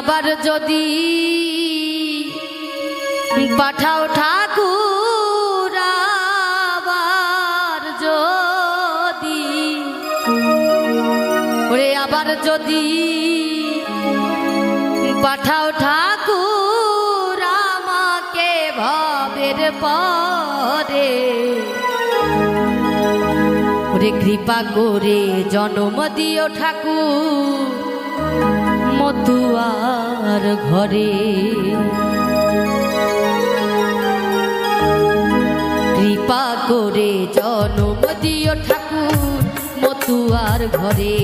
আবার যদি পাঠাও ঠাকুর আবার যদি, ওরে আবার যদি পাঠাও ঠাকুর আমাকে ভাবের পরে, ওরে কৃপা করে জনম দিও ঠাকুর। মতুয়ার ঘরে। কৃপা করে জনম দিও ঠাকুর মতুয়ার ঘরে।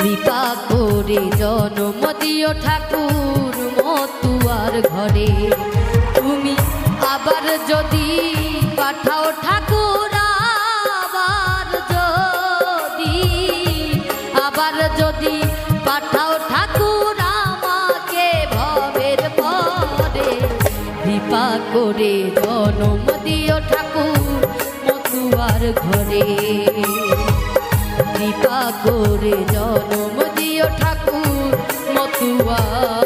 কৃপা করে জনম দিও ঠাকুর মতুয়ার ঘরে। তুমি আবার যদি পাঠাও ঠাকুর করে জনম দিও ঠাকুর মতুয়ার ঘরে। কৃপা করে জনম দিও ঠাকুর মতুয়ার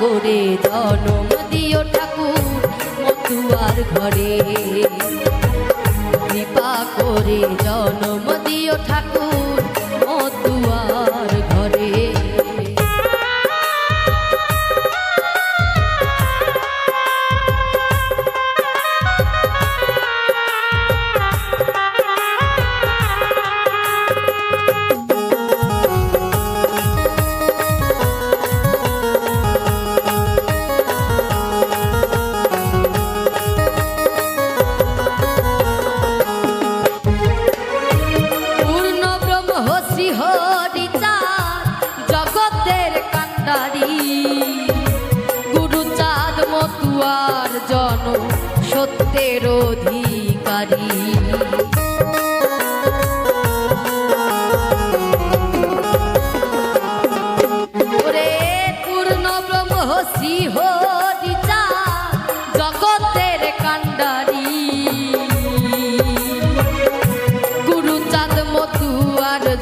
করে জনম দিও ঠাকুর মতুয়ার ঘরে। কৃপা করে জনম দিও ঠাকুর মতুয়ার জন সত্যের অধিকারী। জগতের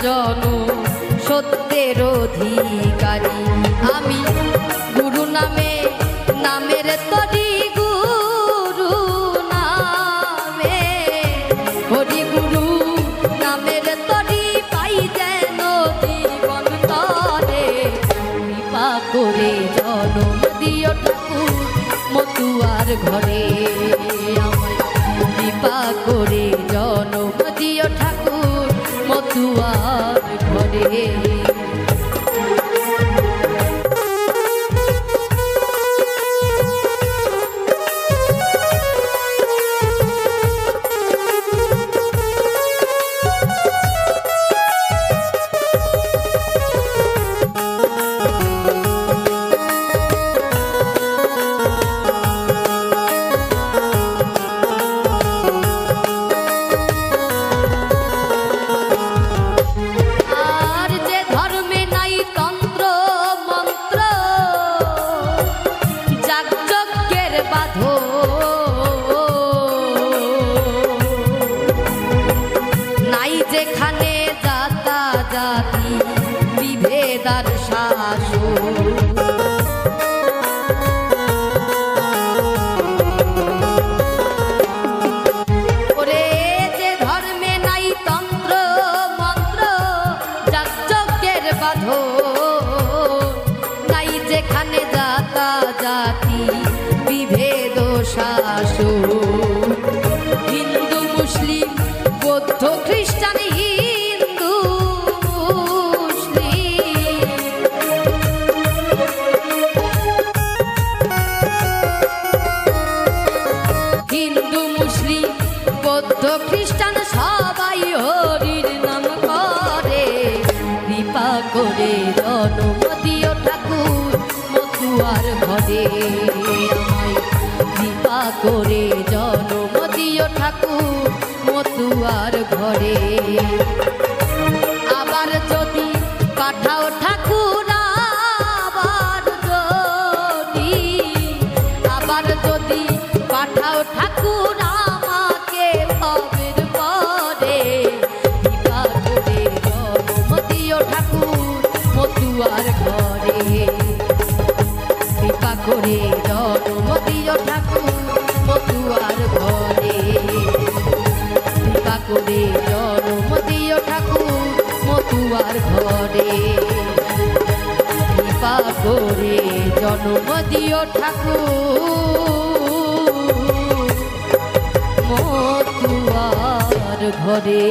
জন সত্যের অধিকারী। আমি গুরু নামে ঘরে শাসন। হিন্দু মুসলিম বৌদ্ধ খ্রিস্টান বৌদ্ধ খ্রিস্টান সবাই হরির নাম করে। কৃপা করে জনমদীয় ঠাকুর মতুয়ার ঘরে। আমায় কৃপা করে জনমদীয় ঠাকুর মতুয়ার ঘরে। আবার যদি পাঠাও ঠাকুর, আবার যদি, আবার কৃপা করে জনমদীয় ঠাকুর। মতুয়ার ঘরে